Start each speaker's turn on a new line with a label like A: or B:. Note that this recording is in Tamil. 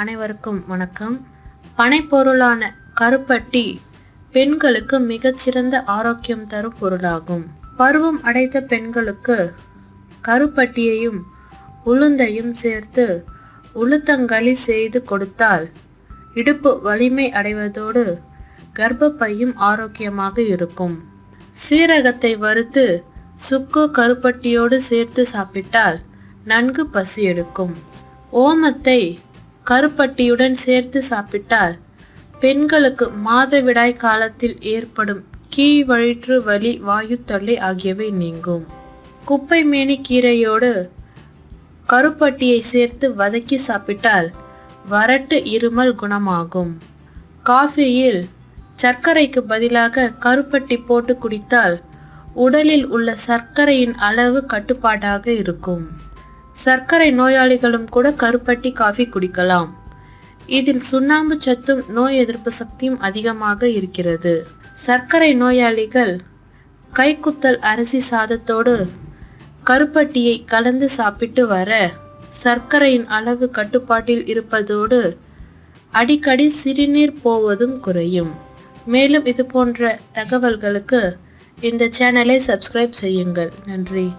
A: அனைவருக்கும் வணக்கம். பனைப்பொருளான கருப்பட்டி பெண்களுக்கு மிகச்சிறந்த ஆரோக்கியம் தரும் பொருளாகும். பருவம் அடைந்த பெண்களுக்கு கருப்பட்டியையும் உளுந்தையும் சேர்த்து உளுத்தங்களி செய்து கொடுத்தால் இடுப்பு வலிமை அடைவதோடு கர்ப்பப்பையும் ஆரோக்கியமாக இருக்கும். சீரகத்தை வறுத்து சுக்கு கருப்பட்டியோடு சேர்த்து சாப்பிட்டால் நன்கு பசி எடுக்கும். ஓமத்தை கருப்பட்டியுடன் சேர்த்து சாப்பிட்டால் பெண்களுக்கு மாதவிடாய் காலத்தில் ஏற்படும் கீழ் வயிற்று வலி வாயு தொல்லை ஆகியவை நீங்கும். குப்பை மேனி கீரையோடு கருப்பட்டியை சேர்த்து வதக்கி சாப்பிட்டால் வறட்டு இருமல் குணமாகும். காஃபியில் சர்க்கரைக்கு பதிலாக கருப்பட்டி போட்டு குடித்தால் உடலில் உள்ள சர்க்கரையின் அளவு கட்டுப்பாடாக இருக்கும். சர்க்கரை நோயாளிகளும் கூட கருப்பட்டி காஃபி குடிக்கலாம். இதில் சுண்ணாம்பு சத்தும் நோய் எதிர்ப்பு சக்தியும் அதிகமாக இருக்கிறது. சர்க்கரை நோயாளிகள் கைக்குத்தல் அரிசி சாதத்தோடு கருப்பட்டியை கலந்து சாப்பிட்டு வர சர்க்கரையின் அளவு கட்டுப்பாட்டில் இருப்பதோடு அடிக்கடி சிறுநீர் போவதும் குறையும். மேலும் இது போன்ற தகவல்களுக்கு இந்த சேனலை சப்ஸ்கிரைப் செய்யுங்கள். நன்றி.